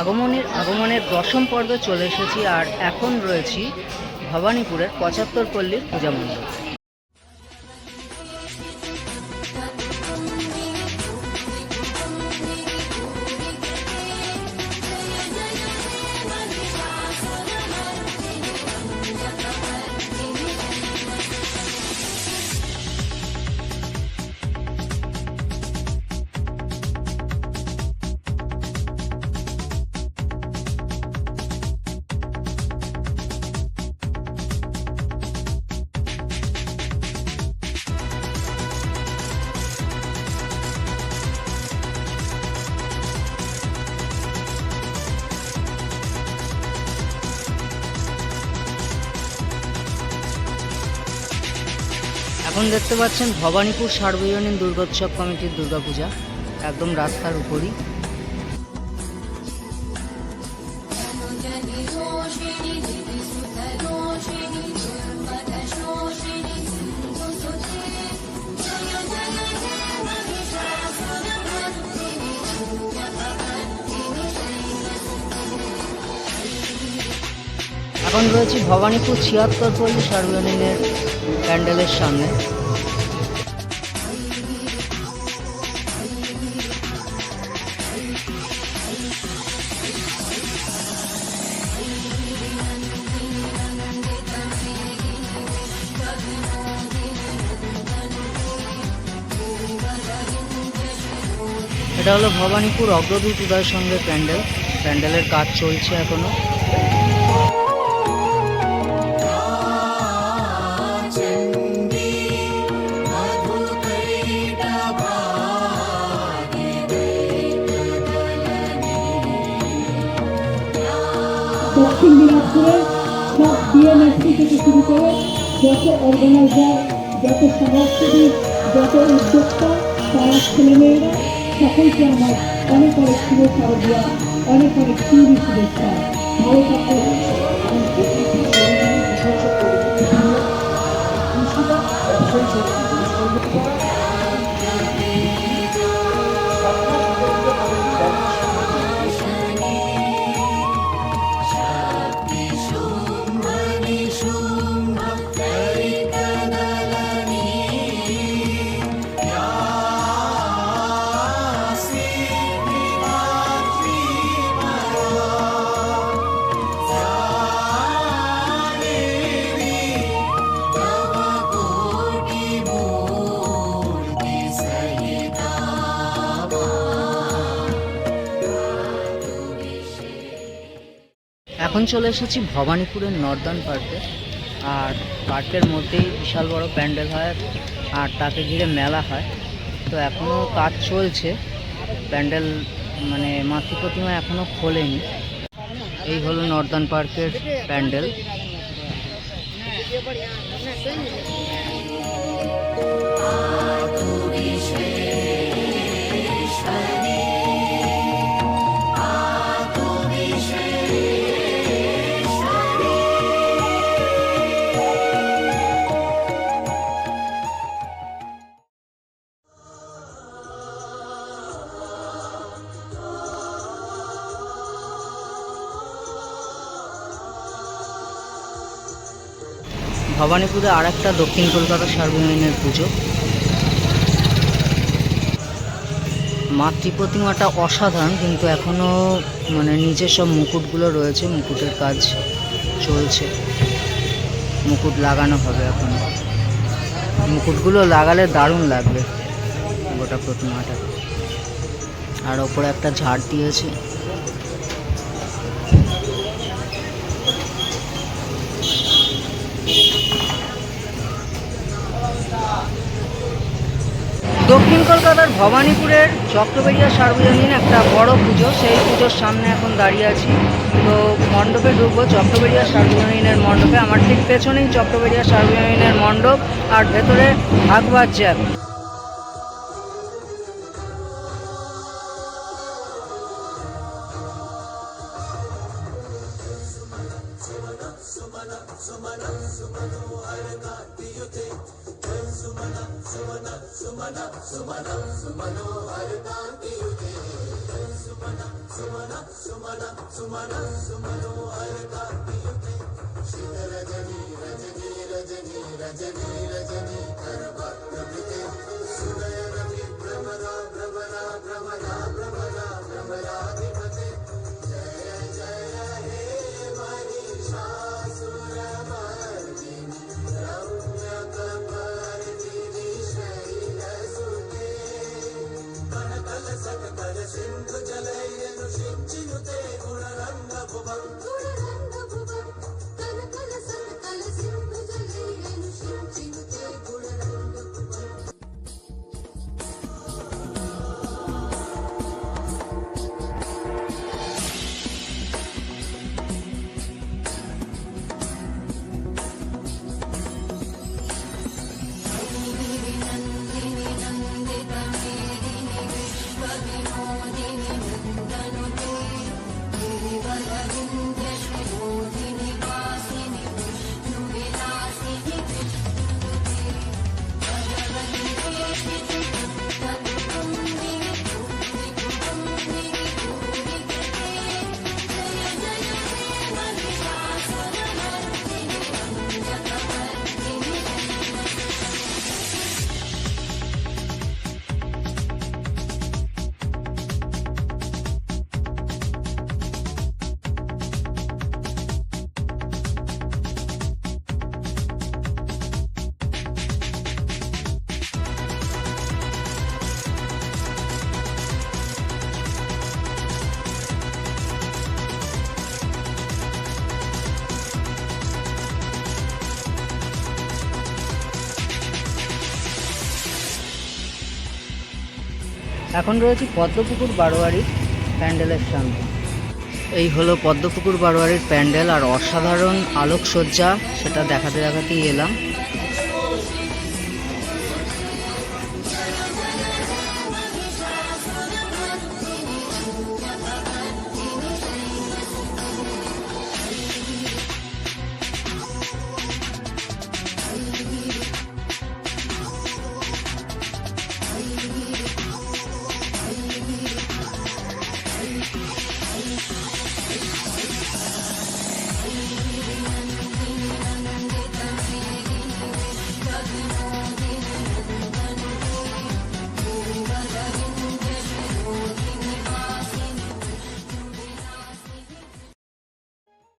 আগমনের আগমনের দশম পর্বে চলে এসেছি আর এখন রয়েছি ভবানীপুরের পঁচাত্তর পল্লীর পূজা মণ্ডপ। এখন দেখতে পাচ্ছেন ভবানীপুর সার্বজনীন দুর্গোৎসব কমিটির দুর্গাপূজা একদম রাস্তার উপরই। এখন রয়েছি ভবানীপুর ছিয়াত্তর পল্লী সার্বজনীনের প্যান্ডেলের সামনে। এটা হলো ভবানীপুর অগ্রদূত উদয় সঙ্গে প্যান্ডেল। প্যান্ডেলের কাজ চলছে এখনও। যত অর্গানাইজার যত সমাজসেবী, যত উদ্যোক্তা তারা ছেলেমেয়েরা, সকলকে আমার অনেক অনেক শুভেচ্ছা দেওয়া অনেক অনেক সুন্দর শুভেচ্ছা ভালো থাকতে এখন চলে এসেছি ভবানীপুরের নর্দার্ন পার্কে। আর পার্কের মধ্যেই বিশাল বড় প্যান্ডেল হয় আর তাকে ঘিরে মেলা হয়। তো এখনও কাজ চলছে। প্যান্ডেল মানে মাতৃ প্রতিমা এখনও খোলেনি। এই হলো নর্দার্ন পার্কের প্যান্ডেল। ভবানীপুরে আর একটা দক্ষিণ কলকাতা সার্বজনীনের পুজো। মাতৃ প্রতিমাটা অসাধারণ, কিন্তু এখনও মানে নিচে সব মুকুটগুলো রয়েছে, মুকুটের কাজ চলছে। মুকুট লাগানো হবে এখন। মুকুটগুলো লাগালে দারুণ লাগবে গোটা প্রতিমাটা। আর ওপরে একটা ঝাড় দিয়েছে। দক্ষিণ কলকাতার ভবানীপুরের চক্রবেড়িয়া সার্বজনীন একটা বড় পুজো। সেই পুজোর সামনে এখন দাঁড়িয়ে আছি। তো মণ্ডপে ঢুকবো চক্রবেড়িয়া সার্বজনীনের মণ্ডপে। আমার ঠিক পেছনেই চক্রবেড়িয়া সার্বজনীনের মণ্ডপ, আর ভেতরে सुमन सुमन सुमन सुमन सुमनो हरकान्तियुते सुमन सुमन सुमन सुमन सुमनो हरकान्तियुते पियुते रजनी रजनी रजनी रजनी रजनी এখন রয়েছে পদ্মপুকুর বারোয়ারির প্যান্ডেলের সামনে। এই হলো পদ্মপুকুর বারোয়ারির প্যান্ডেল আর অসাধারণ আলোকসজ্জা, সেটা দেখাতে দেখাতেই এলাম।